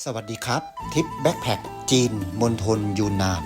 สวัสดีครับทริปแบ็คแพคจีนมณฑลยูนนาน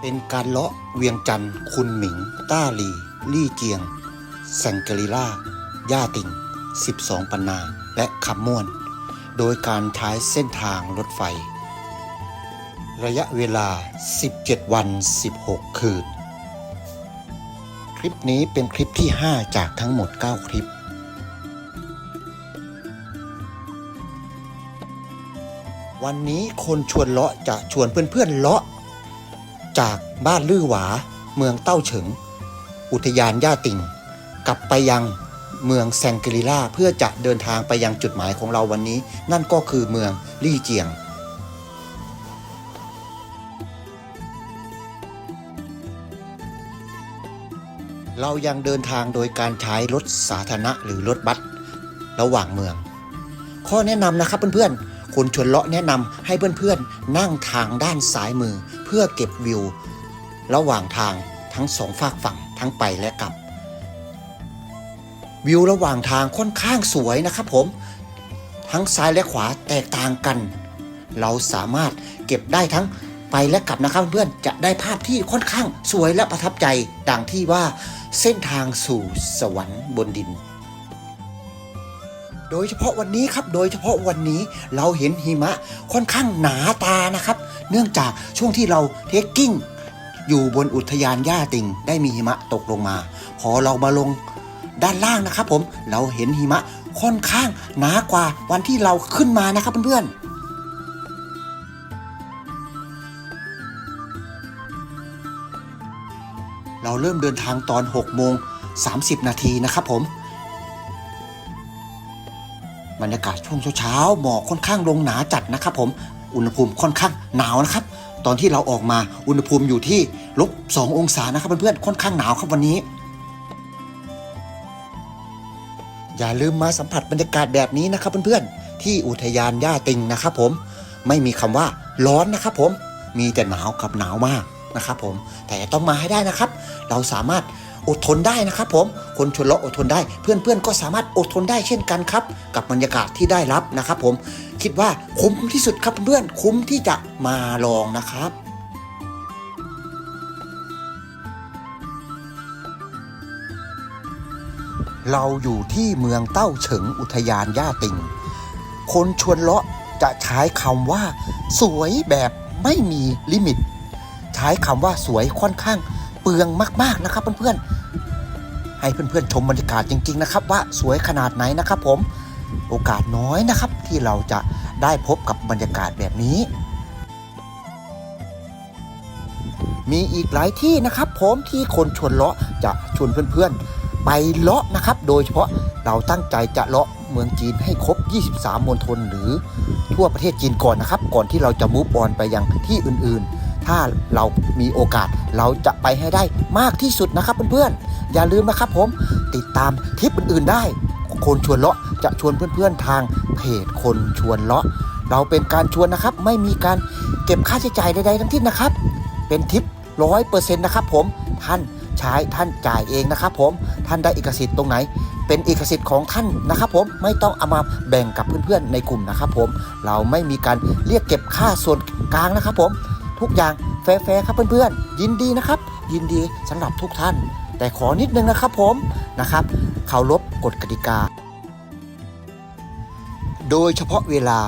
เป็นการเลาะเวียงจันทร์คุนหมิง ต้าหลีลี่เจียง แซงเกลิล่า ย่าติง12 ปันนา และคำม่วน โดยการใช้เส้นทางรถไฟ ระยะเวลา 17 วัน 16 คืน คลิปนี้เป็นคลิปที่ 5 จากทั้งหมด 9 คลิป วันนี้คนชวนเลาะจะชวนเพื่อนๆเลาะ จากบ้านลื่อหวา เมืองเต้าเฉิง อุทยานย่าติ่ง กลับไปยังเมืองแซงกริล่าเพื่อจะเดินทางไปยังจุดหมายของเราวันนี้ นั่นก็คือเมืองลี่เจียง เรายังเดินทางโดยการใช้รถสาธารณะหรือรถบัสระหว่างเมือง ข้อแนะนำนะครับเพื่อนๆ คุณชวนเลาะแนะนำให้เพื่อนๆ นั่งทางด้านซ้ายมือ เพื่อเก็บวิว ระหว่างทางทั้งสองฝากฝั่งทั้งไปและกลับ วิวระหว่างทางค่อนข้างสวยนะครับผม ทั้งซ้ายและขวาแตกต่างกัน เราสามารถเก็บได้ทั้งไปและกลับนะครับเพื่อนจะได้ภาพที่ค่อนข้างสวยและประทับใจ ดังที่ว่าเส้นทางสู่สวรรค์บนดิน โดยเฉพาะวันนี้ครับโดยเฉพาะวันนี้เราเห็นหิมะค่อนข้างหนาตานะครับ เนื่องจากช่วงที่เราเทคกิ้งอยู่บนอุทยานย่าติงได้มีหิมะตกลงมา พอเรามาลงด้านล่างนะครับ ผมเราเห็นหิมะค่อนข้างหนากว่าวันที่เราขึ้นมานะครับเพื่อนๆเราเริ่มเดินทางตอน 6 โมง 30 นาทีนะครับผม บรรยากาศช่วงเช้าๆหมอกค่อนข้างลงหนาจัดนะครับผมอุณหภูมิค่อนข้างหนาวนะครับ ตอนที่เราออกมาอุณหภูมิอยู่ที่ลบ2ององศานะครับเพื่อนๆค่อนข้างหนาวครับวันนี้ อย่าลืมมาสัมผัสบรรยากาศแบบนี้นะครับเพื่อนๆที่อุทยานย่าติงนะครับผมไม่มีคำว่าร้อนนะครับผมมีแต่หนาวกับหนาวมากนะครับผมแต่ต้องมาให้ได้นะครับ เราสามารถ อดทนได้นะครับผมคนชนเลาะอดทนได้ เพื่อนๆก็สามารถอดทนได้เช่นกันครับ กับบรรยากาศที่ได้รับนะครับผมคิดว่าคุ้มที่สุดครับเพื่อนคุ้มที่จะมาลองนะครับเราอยู่ที่เมืองเต้าเฉิงอุทยานย่าติง คนชวนเลาะจะใช้คำว่า สวยแบบไม่มีลิมิต ใช้คำว่าสวยค่อนข้าง เปลืองมากๆนะครับเพื่อนๆ ให้เพื่อนๆชมบรรยากาศจริง ๆ นะครับ ว่าสวยขนาดไหนนะครับ ผมโอกาสน้อยนะครับ ที่เราจะได้พบกับบรรยากาศแบบนี้ มีอีกหลายที่นะครับ ผมที่คนชวนเลาะจะชวนเพื่อนๆ ไปเลาะนะครับ โดยเฉพาะเราตั้งใจจะเลาะเมืองจีนให้ครบ 23 มณฑลหรือทั่วประเทศจีนก่อนนะครับ ก่อนที่เราจะมูฟออนไปยังที่อื่นๆ ถ้าเรามีโอกาสเราจะไปให้ได้มากที่สุดนะครับเพื่อนๆ อย่าลืมนะครับผมติดตามทริปอื่นๆได้ คนชวนเลาะจะชวนเพื่อนๆทางเพจคนชวนเลาะ เราเป็นการชวนนะครับ ไม่มีการเก็บค่าใช้จ่ายใดๆทั้งสิ้นนะครับ เป็นทิปร้อยเปอร์เซ็นต์นะครับผมท่านใช้ท่านจ่ายเองนะครับผมท่านได้เอกสิทธิ์ตรงไหน เป็นเอกสิทธิ์ของท่านนะครับผมไม่ต้องเอามาแบ่งกับเพื่อนๆในกลุ่มนะครับผมเราไม่มีการเรียกเก็บค่าส่วนกลางนะครับผม ทุกอย่างแฟร์ๆครับเพื่อนๆ ยินดีนะครับ ยินดีสำหรับทุกท่าน แต่ขอนิดนึงนะครับผมนะครับเคารพกฎกติกา โดยเฉพาะเวลา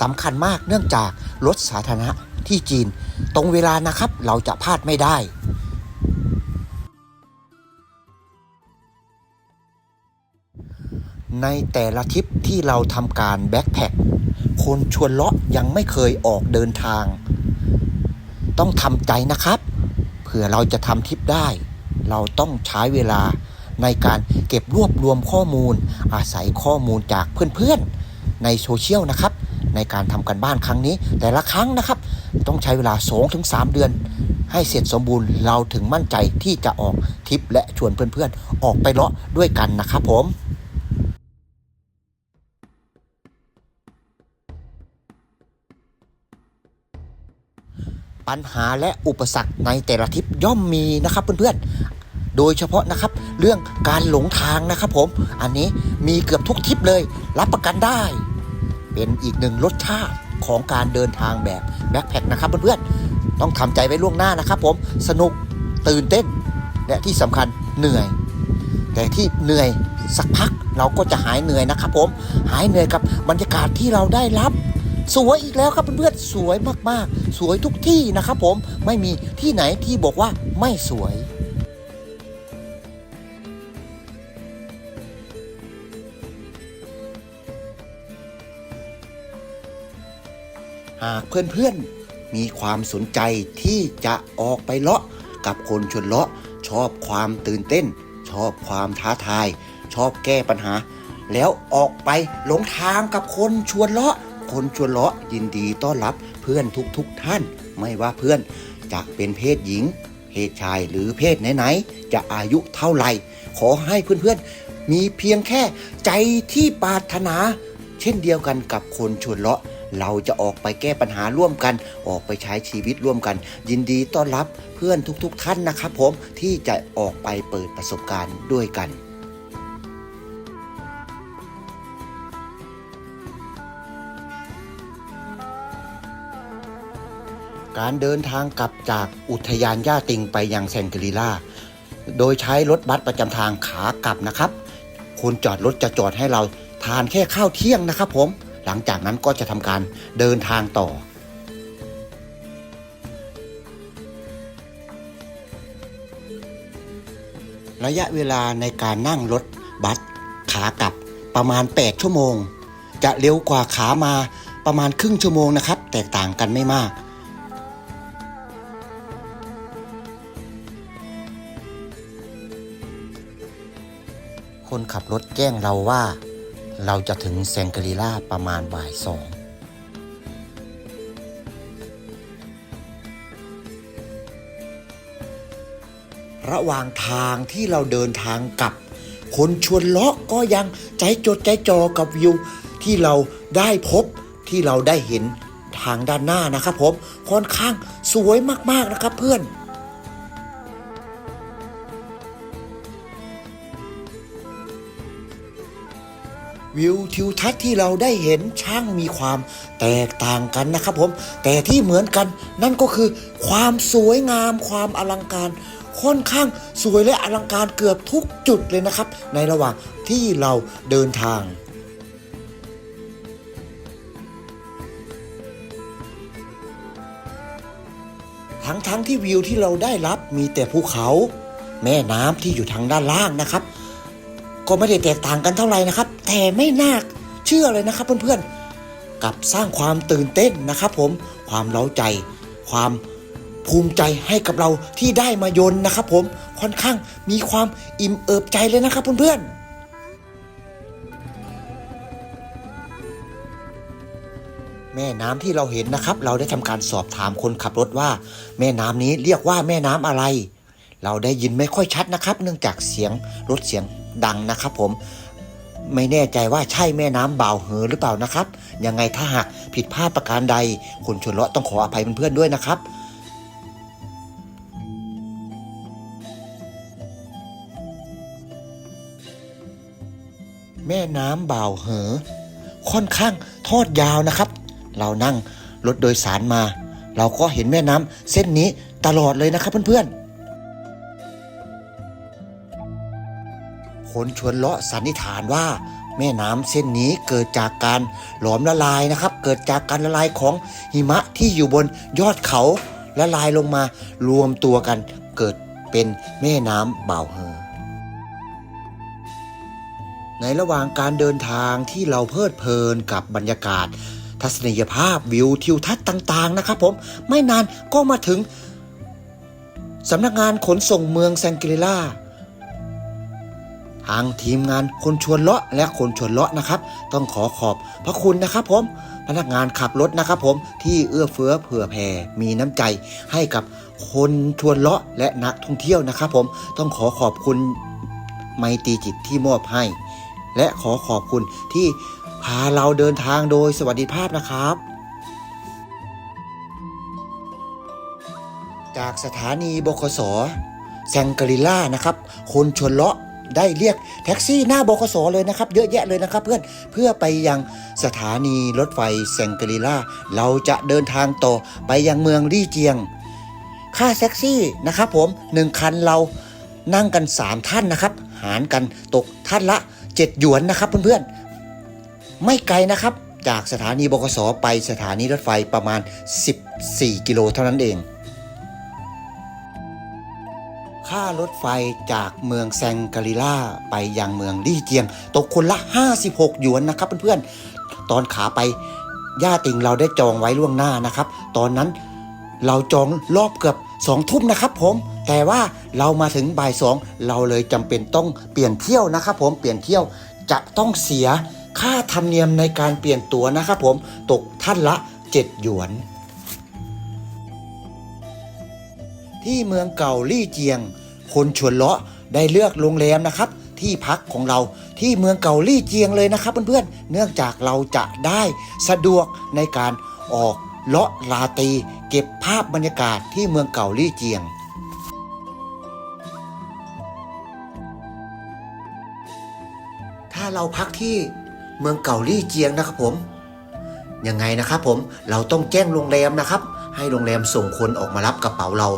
สำคัญมากเนื่องจากรถสาธารณะที่จีน ตรงเวลานะครับเราจะพลาดไม่ได้ในแต่ละทริปที่เราทำการแบ็คแพคคนชวนเลาะยังไม่เคยออกเดินทาง ต้องทำใจนะครับเผื่อเราจะทำทริปได้ เราต้องใช้เวลาในการเก็บรวบรวมข้อมูล อาศัยข้อมูลจากเพื่อนๆในโซเชียลนะครับ ในการทำกันบ้านครั้งนี้ แต่ละครั้งนะครับ ต้องใช้เวลา 2-3 เดือน ให้เสร็จสมบูรณ์เราถึงมั่นใจที่จะออกทริปและชวนเพื่อนๆ ออกไปเลาะด้วยกันนะครับผม ปัญหาและอุปสรรคในแต่ละทริปย่อมมีนะครับเพื่อนๆ โดยเฉพาะนะครับเรื่องการหลงทางนะครับผม อันนี้มีเกือบทุกทริปเลย รับประกันได้ เป็นอีกหนึ่งรสชาติของการเดินทางแบบแบ็คแพคนะครับเพื่อนๆ ต้องทำใจไว้ล่วงหน้านะครับผม สนุกตื่นเต้น และที่สำคัญเหนื่อย แต่ที่เหนื่อยสักพักเราก็จะหายเหนื่อยนะครับผม หายเหนื่อยกับบรรยากาศที่เราได้รับ สวยอีกแล้วครับเพื่อนๆสวยมากๆ สวยทุกที่นะครับผมไม่มีที่ไหนที่บอกว่าไม่สวยหากเพื่อนๆ มีความสนใจที่จะออกไปเลาะกับคนชวนเลาะ ชอบความตื่นเต้น ชอบความท้าทาย ชอบแก้ปัญหา แล้วออกไปหลงทางกับคนชวนเลาะ คนชวนเลาะยินดีต้อนรับเพื่อนทุกๆทท่าน ไม่ว่าเพื่อนจะเป็นเพศหญิง เพศชายหรือเพศไหนๆจะอายุเท่าไหร่ ขอให้เพื่อนๆ มีเพียงแค่ใจที่ปรารถนา เช่นเดียวกันกับคนชวนเลาะเราจะออกไปแก้ปัญหาร่วมกัน ออกไปใช้ชีวิตร่วมกัน ยินดีต้อนรับเพื่อนทุกๆทท่านนะครับผมที่จะออกไปเปิดประสบการณ์ด้วยกัน การเดินทางกลับจากอุทยานย่าติงไปยังแซงกรีลาโดยใช้รถบัสประจำทางขากลับนะครับ คนจอดรถจะจอดให้เราทานแค่ข้าวเที่ยงนะครับผม หลังจากนั้นก็จะทำการเดินทางต่อ ระยะเวลาในการนั่งรถบัสขากลับประมาณ 8 ชั่วโมง จะเร็วกว่าขามาประมาณครึ่งชั่วโมงนะครับ แตกต่างกันไม่มาก คนขับรถแจ้งเราว่า เราจะถึงแซงกรีล่าประมาณบ่ายสองระหว่างทางที่เราเดินทางกลับ คนชวนเลาะก็ยังใจจดใจจ่อกับวิว ที่เราได้พบที่เราได้เห็นทางด้านหน้านะครับผมค่อนข้างสวยมากๆนะครับเพื่อน วิวทิวทัศน์ที่เราได้เห็นช่างมีความแตกต่างกันนะครับผม แต่ที่เหมือนกันนั่นก็คือความสวยงามความอลังการค่อนข้างสวยและอลังการเกือบทุกจุดเลยนะครับ ในระหว่างที่เราเดินทางทั้งทั้งที่วิวที่เราได้รับมีแต่ภูเขา แม่น้ำที่อยู่ทางด้านล่างนะครับ ก็ไม่ได้แตกต่างกันเท่าไหร่นะครับ แต่ไม่น่าเชื่อเลยนะครับเพื่อนๆกับสร้างความตื่นเต้นนะครับผมความเล้าใจ ความภูมิใจให้กับเราที่ได้มายนนะครับ ผมค่อนข้างมีความอิ่มเอิบใจเลยนะครับเพื่อนๆแม่น้ำที่เราเห็นนะครับ เราได้ทำการสอบถามคนขับรถว่า แม่น้ำนี้เรียกว่าแม่น้ำอะไร เราได้ยินไม่ค่อยชัดนะครับ เนื่องจากเสียงรถเสียง ดังนะครับผมไม่แน่ใจว่าใช่แม่น้ำบ่าวเหอหรือเปล่านะครับ ยังไงถ้าหากผิดพลาดประการใดคนชนเลาะต้องขออภัยเพื่อนๆด้วยนะครับแม่น้ำบ่าวเหอ ค่อนข้างทอดยาวนะครับ เรานั่งรถโดยสารมา เราก็เห็นแม่น้ำเส้นนี้ตลอดเลยนะครับเพื่อนๆ คนชวนเลาะสันนิษฐานว่า แม่น้ำเส้นนี้เกิดจากการหลอมละลายนะครับ เกิดจากการละลายของหิมะที่อยู่บนยอดเขาละลายลงมารวมตัวกันเกิดเป็นแม่น้ำบ่าเหอในระหว่างการเดินทางที่เราเพลิดเพลินกับบรรยากาศ ทัศนียภาพวิวทิวทัศน์ต่าง ๆ นะครับผมไม่นานก็มาถึงสำนักงานขนส่งเมืองแซงกริล่า ทางทีมงานคนชวนเลาะและคนชวนเลาะนะครับ ต้องขอขอบพระคุณนะครับผมพนักงานขับรถนะครับผมที่เอื้อเฟื้อเผื่อแผ่มีน้ำใจให้กับคนชวนเลาะและนักท่องเที่ยวนะครับผมต้องขอขอบคุณไมตรีจิตที่มอบให้ และขอขอบคุณที่พาเราเดินทางโดยสวัสดิภาพนะครับ จากสถานีบคสแซงกริล่านะครับ คนชวนเลาะ ได้เรียกแท็กซี่หน้าบกสเลยนะครับ เยอะแยะเลยนะครับ เพื่อนเพื่อไปยังสถานีรถไฟแซงกรีล่าเราจะเดินทางต่อไปยังเมืองลี่เจียง ค่าแท็กซี่นะครับผมหนึ่งคันเรานั่งกัน 3 ท่านนะครับ หารกันตกท่านละ 7 หยวนนะครับเพื่อนๆ ไม่ไกลนะครับ จากสถานีบกสไปสถานีรถไฟประมาณ 14 กิโลเท่านั้นเอง ค่ารถไฟจากเมืองแซงกาลิล่าไปยังเมืองลี่เจียง ตกคนละ 56 หยวนนะครับเพื่อนๆ ตอนขาไปย่าติงเราได้จองไว้ล่วงหน้านะครับ ตอนนั้นเราจองรอบเกือบสองทุ่มนะครับผม แต่ว่าเรามาถึงบ่ายสองเราเลยจำเป็นต้องเปลี่ยนเที่ยวนะครับผม เปลี่ยนเที่ยวจะต้องเสียค่าธรรมเนียมในการเปลี่ยนตั๋วนะครับผม ตกท่านละ 7 หยวน ที่เมืองเก่าลี่เจียง คนชวนเลาะได้เลือกโรงแรมนะครับ ที่พักของเราที่เมืองเกาลี่เจียงเลยนะครับเพื่อนๆเนื่องจากเราจะได้สะดวกในการออกเลาะลาตี เก็บภาพบรรยากาศที่เมืองเก่าลี่เจียงถ้าเราพักที่เมืองเก่าลี่เจียงนะครับผมยังไงนะครับผมเราต้องแจ้งโรงแรมนะครับ ให้โรงแรมส่งคนออกมารับกระเป๋าเรา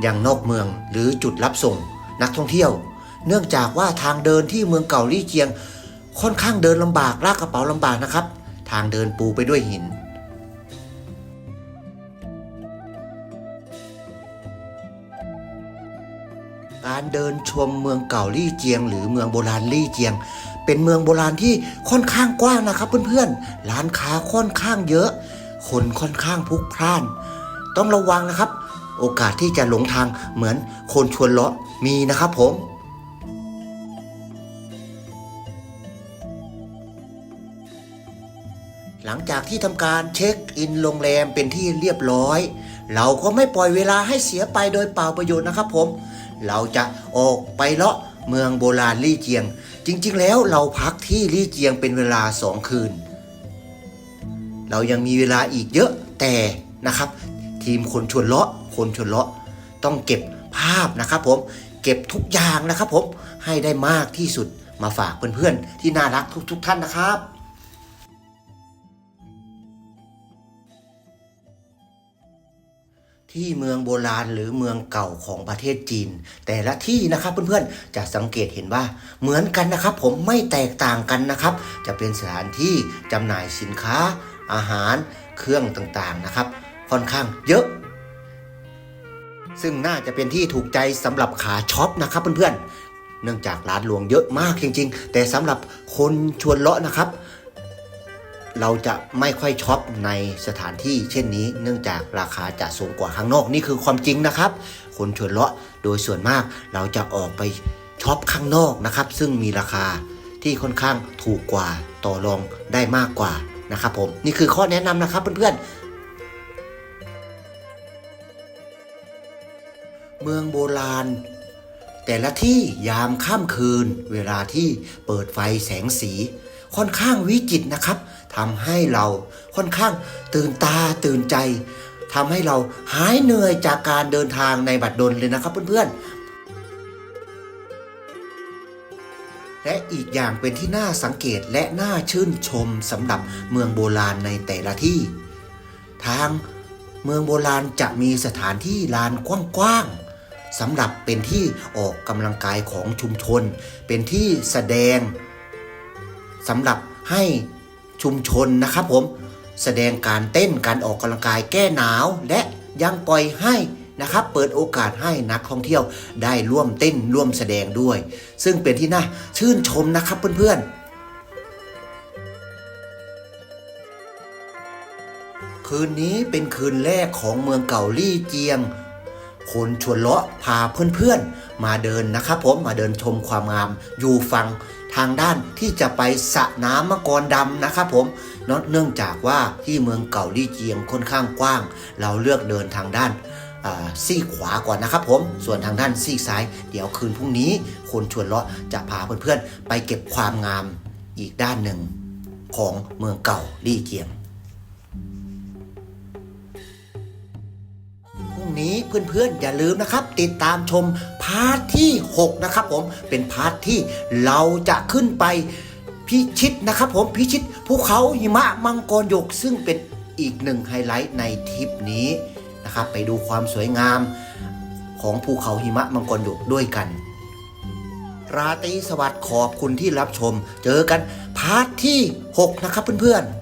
อย่างนอกเมืองหรือจุดรับส่งนักท่องเที่ยว เนื่องจากว่าทางเดินที่เมืองเก่าลี่เจียง ค่อนข้างเดินลำบากลากกระเป๋าลำบากนะครับ ทางเดินปูไปด้วยหินการเดินชมเมืองเก่าลี่เจียง หรือเมืองโบราณลี่เจียง เป็นเมืองโบราณที่ค่อนข้างกว้างนะครับเพื่อนๆ ร้านค้าค่อนข้างเยอะ คนค่อนข้างพลุกพล่าน ต้องระวังนะครับ โอกาสที่จะหลงทางเหมือนคนชวนเลาะมีนะครับผมหลังจากที่ทำการเช็คอินโรงแรมเป็นที่เรียบร้อย เราก็ไม่ปล่อยเวลาให้เสียไปโดยเปล่าประโยชน์นะครับผม เราจะออกไปเลาะเมืองโบราณลี่เจียง จริงๆ แล้วเราพักที่ลี่เจียงเป็นเวลาสองคืน เรายังมีเวลาอีกเยอะแต่นะครับ ทีมคนชวนเลาะ คนชนเลาะต้องเก็บภาพนะครับผมเก็บทุกอย่างนะครับผมให้ได้มากที่สุดมาฝากเพื่อนๆ ที่น่ารักทุก ๆ ท่านนะครับที่เมืองโบราณหรือเมืองเก่าของประเทศจีน แต่ละที่นะครับเพื่อนๆจะสังเกตเห็นว่าเหมือนกันนะครับ ผมไม่แตกต่างกันนะครับ จะเป็นสถานที่จำหน่ายสินค้า อาหารเครื่องต่างๆนะครับ ค่อนข้างเยอะ ซึ่งน่าจะเป็นที่ถูกใจสำหรับขาช็อปนะครับเพื่อนๆ เนื่องจากร้านรวงเยอะมากจริง ๆ แต่สำหรับคนชวนเลาะนะครับ เราจะไม่ค่อยช็อปในสถานที่เช่นนี้ เนื่องจากราคาจะสูงกว่าข้างนอกนี่คือความจริงนะครับ คนชวนเลาะโดยส่วนมากเราจะออกไปช็อปข้างนอกนะครับ ซึ่งมีราคาที่ค่อนข้างถูกกว่าต่อรองได้มากกว่านะครับผมนี่คือข้อแนะนำนะครับเพื่อนๆ เมืองโบราณ แต่ละที่ยามค่ำคืน เวลาที่เปิดไฟแสงสี ค่อนข้างวิจิตนะครับทำให้เราค่อนข้างตื่นตาตื่นใจทำให้เราหายเหนื่อยจากการเดินทางในบัดดลเลยนะครับเพื่อนๆ และอีกอย่างเป็นที่น่าสังเกตและน่าชื่นชมสำหรับเมืองโบราณในแต่ละที่ ทางเมืองโบราณจะมีสถานที่ลานกว้างๆ สำหรับเป็นที่ออกกำลังกายของชุมชน เป็นที่แสดงสำหรับให้ชุมชนนะครับผมแสดงการเต้นการออกกำลังกายแก้หนาว และยังปล่อยให้นะครับเปิดโอกาสให้นักท่องเที่ยวได้ร่วมเต้นร่วมแสดงด้วย ซึ่งเป็นที่น่าชื่นชมนะครับเพื่อนๆ คืนนี้เป็นคืนแรกของเมืองเก่าลี่เจียง คนชวนเลาะพาเพื่อนๆ มาเดินนะครับผมมาเดินชมความงาม อยู่ฝั่งทางด้านที่จะไปสระน้ำมะกรดำนะครับผมเนื่องจากว่าที่เมืองเก่าลี่เจียงค่อนข้างกว้าง เราเลือกเดินทางด้านซีขวาก่อนนะครับผม ส่วนทางด้านซีซ้าย เดี๋ยวคืนพรุ่งนี้ คนชวนเลาะจะพาเพื่อนๆ ไปเก็บความงามอีกด้านหนึ่งของเมืองเก่าลี่เจียง นี้เพื่อนๆอย่าลืมนะครับ ติดตามชมพาร์ทที่ 6 นะครับผมเป็นพาร์ทที่เราจะขึ้นไปพิชิตนะครับผมพิชิตภูเขาหิมะมังกรหยก ซึ่งเป็นอีกหนึ่งไฮไลท์ในทริปนี้นะครับไปดูความสวยงามของภูเขาหิมะมังกรหยกด้วยกัน ราตรีสวัสดิ์ขอบคุณที่รับชม เจอกันพาร์ทที่ 6 นะครับเพื่อนๆ